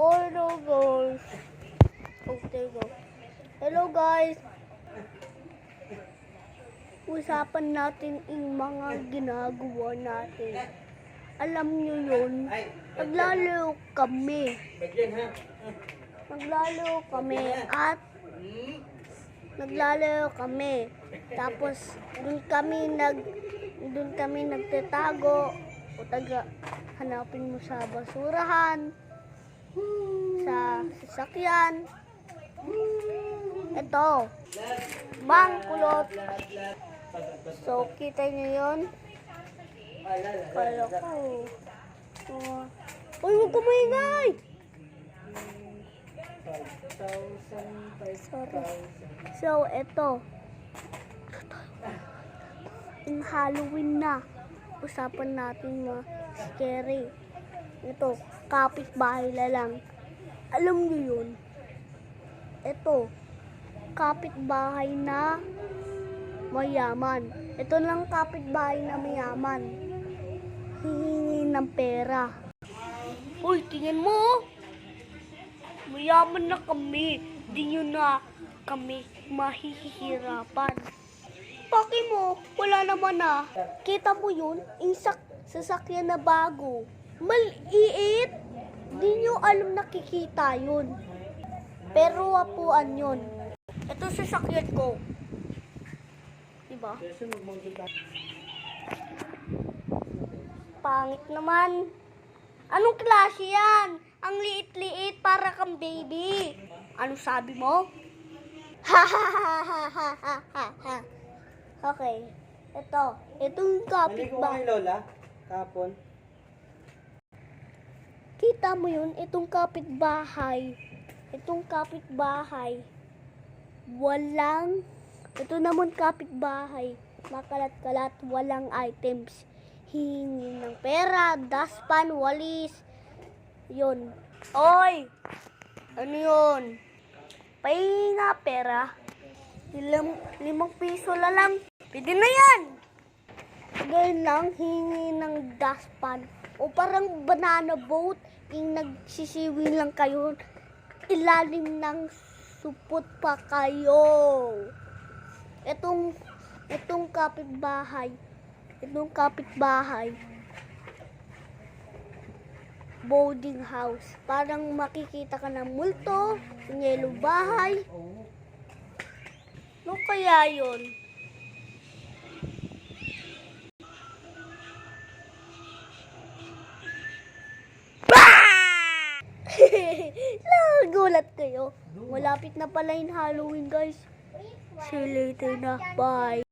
Hello guys. Okay go. Hello guys. Usapan natin yung mga ginagawa natin. Alam nyo yun, naglalaro kami. Naglalaro kami at naglalaro kami. Tapos dun kami nag dun kami nagtatago o taga hanapin mo sa basurahan sa sasakyan. Ito, bangkulot. So, kita nyo yun? Kala ko. Uh, Uy, huwag ka! Sorry. So, ito. Yung Halloween na. Usapan natin mga scary. Ito, kapitbahay na lang. Alam niyo yun? Ito, kapitbahay na mayaman. Ito lang kapitbahay na mayaman. Hihingi ng pera. Uy, tingin mo! oh. Mayaman na kami. Di nyo na kami mahihirapan. Paki mo, wala naman na. Kita mo yun? Yung sak sasakyan na bago. Maliit. Di nyo alam nakikita yun. Pero wapuan yun. Ito sasakyan ko. Diba? Pangit naman. Anong klase yan? Ang liit-liit para kang baby. Ano sabi mo? Ha ha ha ha ha ha ha. Okay. Ito. Itong Naligo topic ka ba? kay Lola kahapon. Kita mo yun? Itong kapitbahay. Itong kapitbahay. Walang, ito naman kapitbahay. Makalat-kalat, walang items. Hingi ng pera, daspan, walis. Yun. Oy! Ano yun? Pahingi nga pera. Lim, limang piso lang. Pwede na yan! Ganyan lang, hingi ng daspan. O parang banana boat, yung nagsisiwi lang kayo, ilalim ng supot pa kayo. Itong, itong kapitbahay, itong kapitbahay, boarding house. Parang makikita ka ng multo, ng yellow bahay. Ano kaya yun? Nagulat kayo. Malapit na pala yung Halloween, guys. See you later na. Bye.